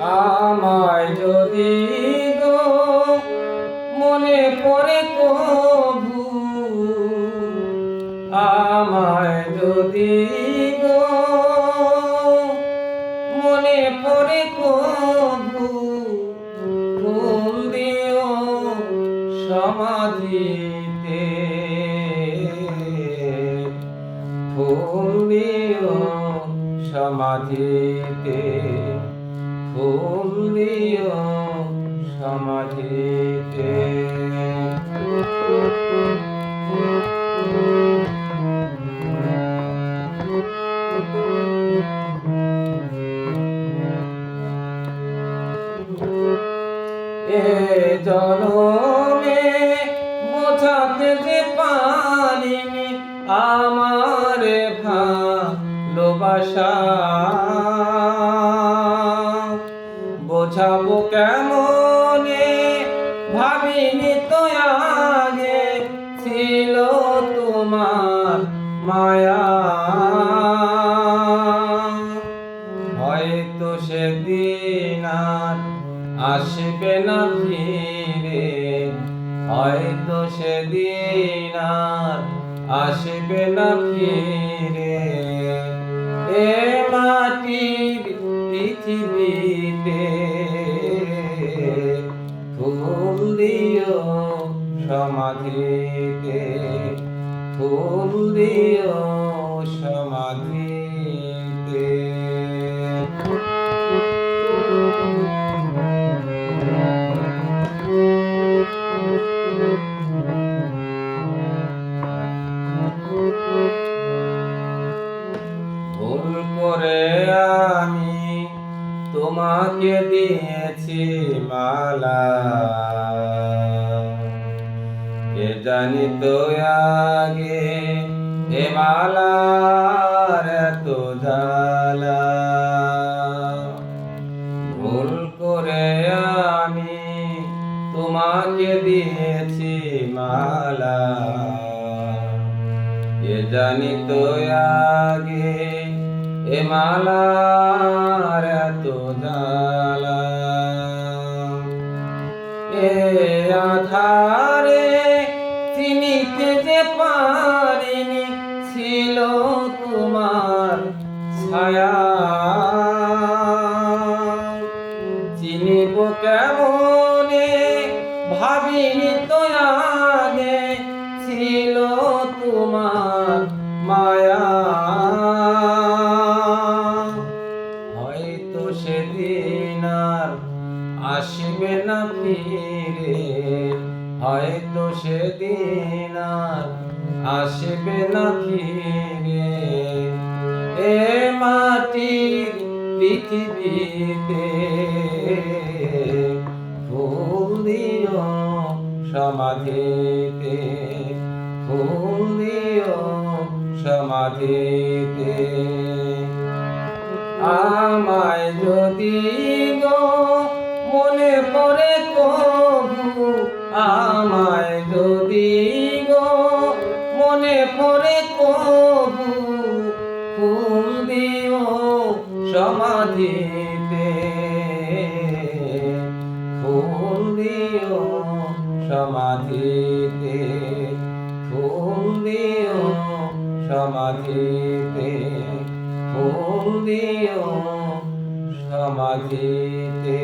আমায় যদি গো মনে পড়ে কবু, আমায় যদি গো মনে পড়ে কবু ফুল দিও সমাধিতে। ফুল দিও সমাধিতে। সমাধিতে। জনমে বোঝাতে যে পারিনি আমার ভালোবাসা বোঝাবো কেমনে? ভাবিনি তো আগে, ছিল তোমার মায়া। হয়তো সেদিন আর আসবে না ফিরে। হয়তো সেদিন আর আসবে না ফিরে। এ মাটির পৃথিবীতে সমাধিতে ফুল দিও সমাধিতে। করে আমি তোমাকে দিয়েছি মালা। কে জানি তো আগে এ মালার এত জ্বালা। ভুল করে আমি তোমাকে দিয়েছি মালা। কে জানি তো আগে এ মালার এত জ্বালা। এ আধারে চিনিতে যে পারিনি, ছিল তোমার ছায়া। চিনিব কেমনে, ভাবিনি তো আগে, ছিল তোমার মায়া। হয়তো সেদিন আর আসবে না ফিরে। হয়তো সেদিন আসবে না ফিরে। এ মাটির পৃথিবীতে ফুল দিও সমাধিতে, ফুল দিও সমাধিতে। আমায় যদি গো মনে পড়ে কবু সমাধিতে ফুল দিও সমাধিতে ফুল দিও সমাধিতে।